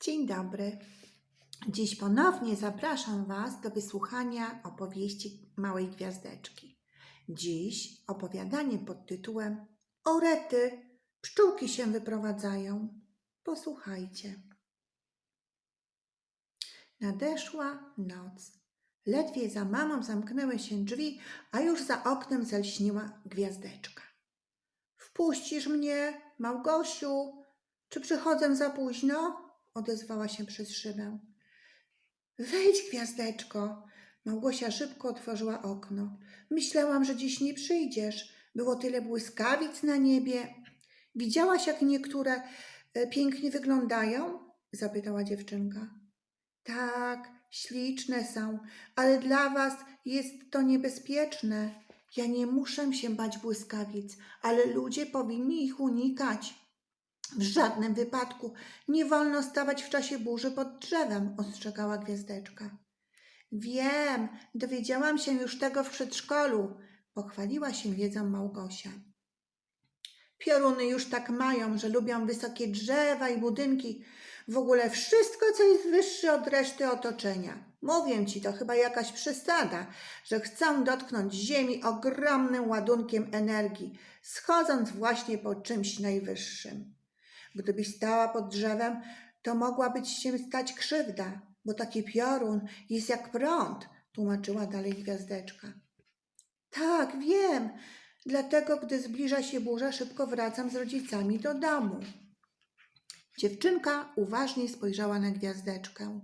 Dzień dobry. Dziś ponownie zapraszam Was do wysłuchania opowieści Małej Gwiazdeczki. Dziś opowiadanie pod tytułem Orety, pszczółki się wyprowadzają. Posłuchajcie. Nadeszła noc. Ledwie za mamą zamknęły się drzwi, a już za oknem zelśniła gwiazdeczka. Wpuścisz mnie, Małgosiu? Czy przychodzę za późno? Odezwała się przez szybę. Wejdź, gwiazdeczko. Małgosia szybko otworzyła okno. Myślałam, że dziś nie przyjdziesz. Było tyle błyskawic na niebie. Widziałaś, jak niektóre e, pięknie wyglądają? zapytała dziewczynka. Tak, śliczne są, ale dla was jest to niebezpieczne. Ja nie muszę się bać błyskawic, ale ludzie powinni ich unikać. W żadnym wypadku nie wolno stawać w czasie burzy pod drzewem, ostrzegała gwiazdeczka. Wiem, dowiedziałam się już tego w przedszkolu, pochwaliła się wiedzą Małgosia. Pioruny już tak mają, że lubią wysokie drzewa i budynki, w ogóle wszystko, co jest wyższe od reszty otoczenia. Mówię ci, to chyba jakaś przesada, że chcą dotknąć ziemi ogromnym ładunkiem energii, schodząc właśnie po czymś najwyższym. Gdybyś stała pod drzewem, to mogłaby ci się stać krzywda, bo taki piorun jest jak prąd, tłumaczyła dalej gwiazdeczka. Tak, wiem. Dlatego, gdy zbliża się burza, szybko wracam z rodzicami do domu. Dziewczynka uważnie spojrzała na gwiazdeczkę.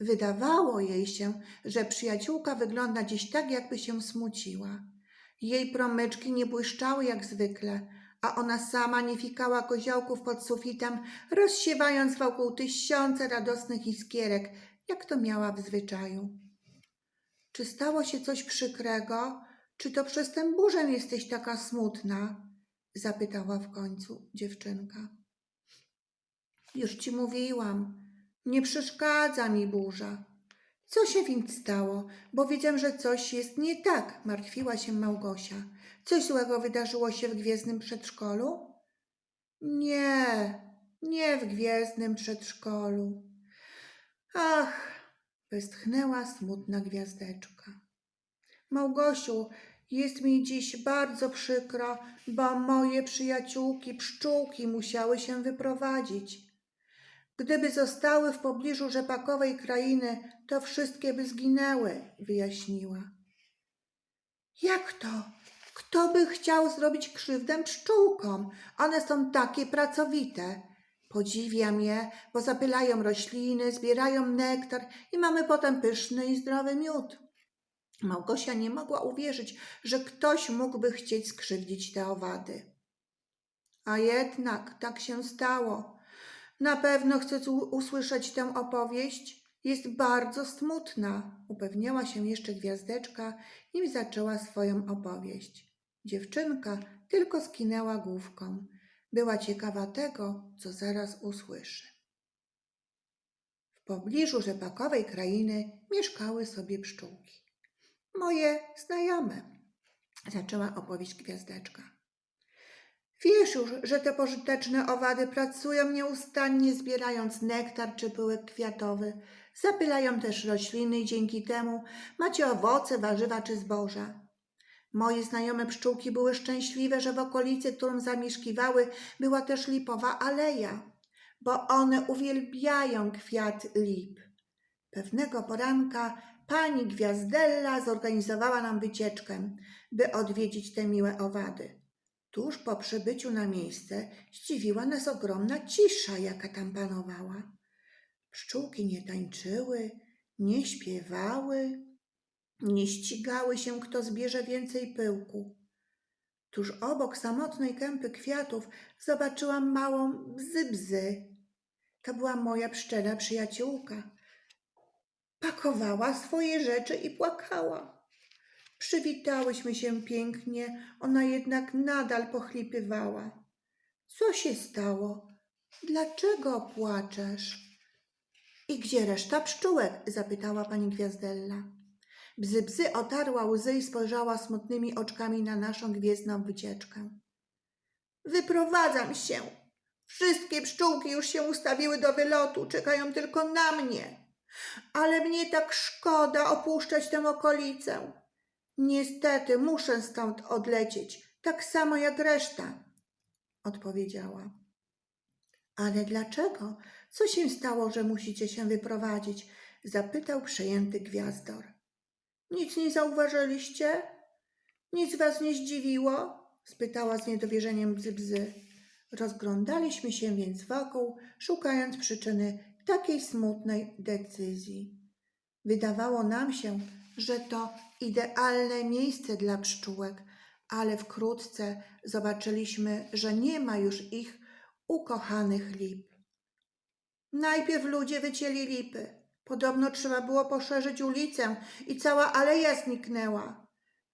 Wydawało jej się, że przyjaciółka wygląda dziś tak, jakby się smuciła. Jej promyczki nie błyszczały jak zwykle, a ona sama nie fikała koziołków pod sufitem, rozsiewając wokół tysiące radosnych iskierek, jak to miała w zwyczaju. Czy stało się coś przykrego? Czy to przez tę burzę jesteś taka smutna? zapytała w końcu dziewczynka. Już ci mówiłam, nie przeszkadza mi burza. Co się więc stało? Bo widzę, że coś jest nie tak, martwiła się Małgosia. Coś złego wydarzyło się w gwiezdnym przedszkolu? Nie, nie w gwiezdnym przedszkolu. Ach, westchnęła smutna gwiazdeczka. Małgosiu, jest mi dziś bardzo przykro, bo moje przyjaciółki pszczółki musiały się wyprowadzić. Gdyby zostały w pobliżu rzepakowej krainy, to wszystkie by zginęły, wyjaśniła. Jak to? Kto by chciał zrobić krzywdę pszczółkom? One są takie pracowite. Podziwiam je, bo zapylają rośliny, zbierają nektar i mamy potem pyszny i zdrowy miód. Małgosia nie mogła uwierzyć, że ktoś mógłby chcieć skrzywdzić te owady. A jednak tak się stało. Na pewno chcesz usłyszeć tę opowieść? Jest bardzo smutna, upewniała się jeszcze gwiazdeczka, nim zaczęła swoją opowieść. Dziewczynka tylko skinęła główką. Była ciekawa tego, co zaraz usłyszy. W pobliżu rzepakowej krainy mieszkały sobie pszczółki. Moje znajome, zaczęła opowieść gwiazdeczka. Wiesz już, że te pożyteczne owady pracują nieustannie zbierając nektar czy pyłek kwiatowy. Zapylają też rośliny i dzięki temu macie owoce, warzywa czy zboża. Moje znajome pszczółki były szczęśliwe, że w okolicy, którą zamieszkiwały, była też lipowa aleja, bo one uwielbiają kwiat lip. Pewnego poranka pani Gwiazdella zorganizowała nam wycieczkę, by odwiedzić te miłe owady. Tuż po przybyciu na miejsce zdziwiła nas ogromna cisza, jaka tam panowała. Pszczółki nie tańczyły, nie śpiewały, nie ścigały się, kto zbierze więcej pyłku. Tuż obok samotnej kępy kwiatów zobaczyłam małą bzy-bzy. To była moja pszczela przyjaciółka. Pakowała swoje rzeczy i płakała. Przywitałyśmy się pięknie, ona jednak nadal pochlipywała. Co się stało? Dlaczego płaczesz? I gdzie reszta pszczółek? zapytała pani Gwiazdella. Bzy bzy otarła łzy i spojrzała smutnymi oczkami na naszą gwiezdną wycieczkę. Wyprowadzam się, Wszystkie pszczółki już się ustawiły do wylotu, czekają tylko na mnie. Ale mnie tak szkoda opuszczać tę okolicę. Niestety muszę stąd odlecieć, tak samo jak reszta, odpowiedziała. Ale dlaczego? Co się stało, że musicie się wyprowadzić? zapytał przejęty gwiazdor. Nic nie zauważyliście? Nic was nie zdziwiło? spytała z niedowierzeniem bzy, bzy. Rozglądaliśmy się więc wokół, szukając przyczyny takiej smutnej decyzji. Wydawało nam się, że to idealne miejsce dla pszczółek, ale wkrótce zobaczyliśmy, że nie ma już ich ukochanych lip. Najpierw ludzie wycięli lipy. Podobno trzeba było poszerzyć ulicę i cała aleja zniknęła.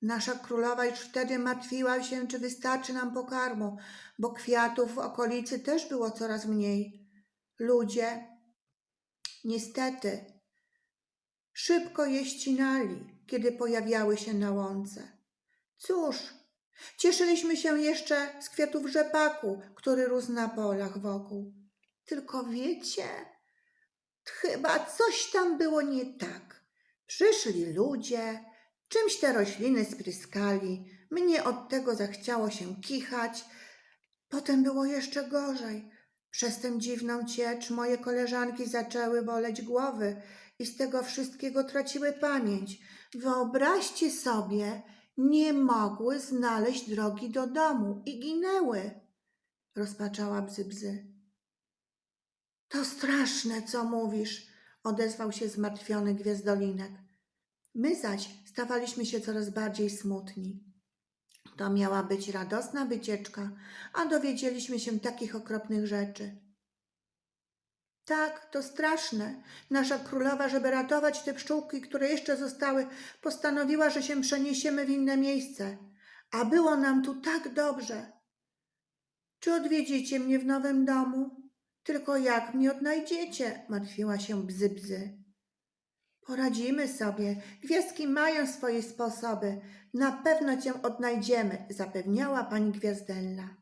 Nasza królowa już wtedy martwiła się, czy wystarczy nam pokarmu, bo kwiatów w okolicy też było coraz mniej. Ludzie, niestety, szybko je ścinali, kiedy pojawiały się na łące. Cóż, cieszyliśmy się jeszcze z kwiatów rzepaku, który rósł na polach wokół. Tylko wiecie, chyba coś tam było nie tak. Przyszli ludzie, czymś te rośliny spryskali, mnie od tego zachciało się kichać. Potem było jeszcze gorzej. Przez tę dziwną ciecz moje koleżanki zaczęły boleć głowy i z tego wszystkiego traciły pamięć. Wyobraźcie sobie, nie mogły znaleźć drogi do domu i ginęły, rozpaczała bzy, bzy. To straszne, co mówisz, odezwał się zmartwiony gwiazdolinek. My zaś stawaliśmy się coraz bardziej smutni. To miała być radosna wycieczka, a dowiedzieliśmy się takich okropnych rzeczy. Tak, to straszne. Nasza królowa, żeby ratować te pszczółki, które jeszcze zostały, postanowiła, że się przeniesiemy w inne miejsce. A było nam tu tak dobrze. Czy odwiedzicie mnie w nowym domu? Tylko jak mnie odnajdziecie? Martwiła się bzy, bzy. Poradzimy sobie. Gwiazdki mają swoje sposoby. Na pewno cię odnajdziemy, zapewniała pani Gwiazdella.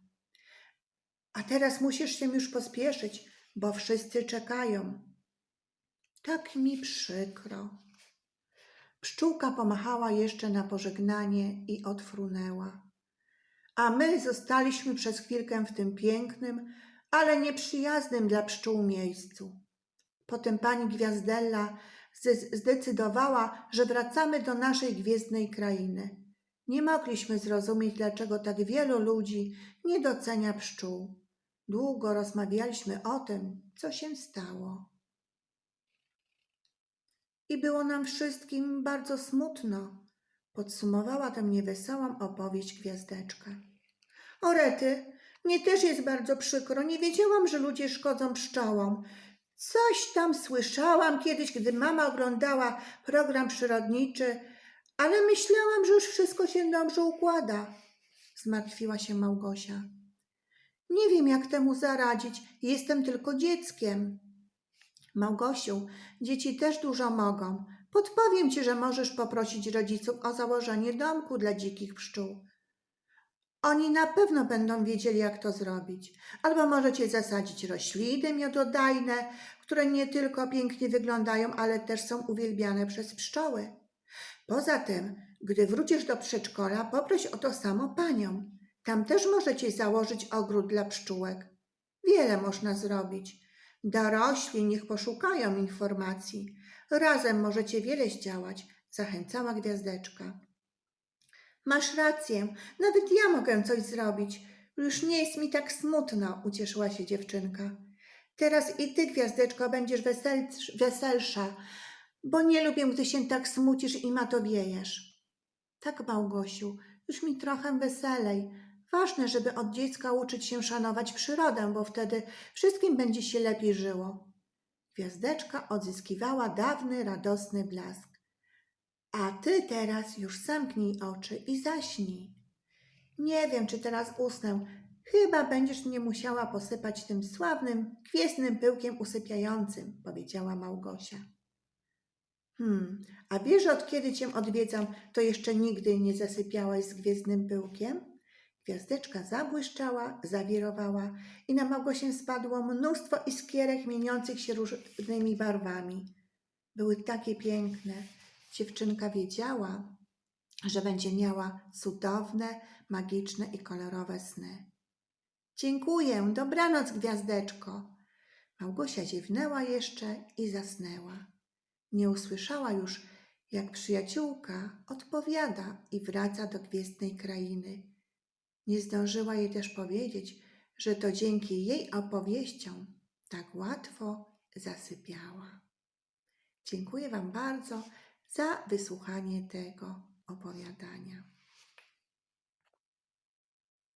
A teraz musisz się już pospieszyć, bo wszyscy czekają. Tak mi przykro. Pszczółka pomachała jeszcze na pożegnanie i odfrunęła. A my zostaliśmy przez chwilkę w tym pięknym, ale nieprzyjaznym dla pszczół miejscu. Potem pani Gwiazdella zde- zdecydowała, że wracamy do naszej gwiezdnej krainy. Nie mogliśmy zrozumieć, dlaczego tak wielu ludzi nie docenia pszczół. Długo rozmawialiśmy o tym, co się stało. I było nam wszystkim bardzo smutno, podsumowała tę niewesołą opowieść gwiazdeczka. Orety, mnie też jest bardzo przykro. Nie wiedziałam, że ludzie szkodzą pszczołom. Coś tam słyszałam kiedyś, gdy mama oglądała program przyrodniczy, ale myślałam, że już wszystko się dobrze układa. Zmartwiła się Małgosia. Nie wiem, jak temu zaradzić. Jestem tylko dzieckiem. Małgosiu, dzieci też dużo mogą. Podpowiem ci, że możesz poprosić rodziców o założenie domku dla dzikich pszczół. Oni na pewno będą wiedzieli, jak to zrobić. Albo możecie zasadzić rośliny miododajne, które nie tylko pięknie wyglądają, ale też są uwielbiane przez pszczoły. Poza tym, gdy wrócisz do przedszkola, poproś o to samo panią. Tam też możecie założyć ogród dla pszczółek. Wiele można zrobić. Dorośli niech poszukają informacji. Razem możecie wiele zdziałać, zachęcała gwiazdeczka. Masz rację, nawet ja mogę coś zrobić. Już nie jest mi tak smutno, ucieszyła się dziewczynka. Teraz i ty, gwiazdeczko, będziesz weselsz, weselsza, bo nie lubię, gdy się tak smucisz i matowiejesz. Tak, Małgosiu, już mi trochę weselej. Ważne, żeby od dziecka uczyć się szanować przyrodę, bo wtedy wszystkim będzie się lepiej żyło. Gwiazdeczka odzyskiwała dawny, radosny blask. A ty teraz już zamknij oczy i zaśnij. Nie wiem, czy teraz usnę. Chyba będziesz mnie musiała posypać tym sławnym, gwiezdnym pyłkiem usypiającym, powiedziała Małgosia. Hmm, a wiesz, od kiedy cię odwiedzam, to jeszcze nigdy nie zasypiałaś z gwiezdnym pyłkiem? Gwiazdeczka zabłyszczała, zawirowała i na Małgosię spadło mnóstwo iskierek mieniących się różnymi barwami. Były takie piękne. Dziewczynka wiedziała, że będzie miała cudowne, magiczne i kolorowe sny. Dziękuję, dobranoc, gwiazdeczko. Małgosia ziewnęła jeszcze i zasnęła. Nie usłyszała już, jak przyjaciółka odpowiada i wraca do gwiezdnej krainy. Nie zdążyła jej też powiedzieć, że to dzięki jej opowieściom tak łatwo zasypiała. Dziękuję Wam bardzo za wysłuchanie tego opowiadania.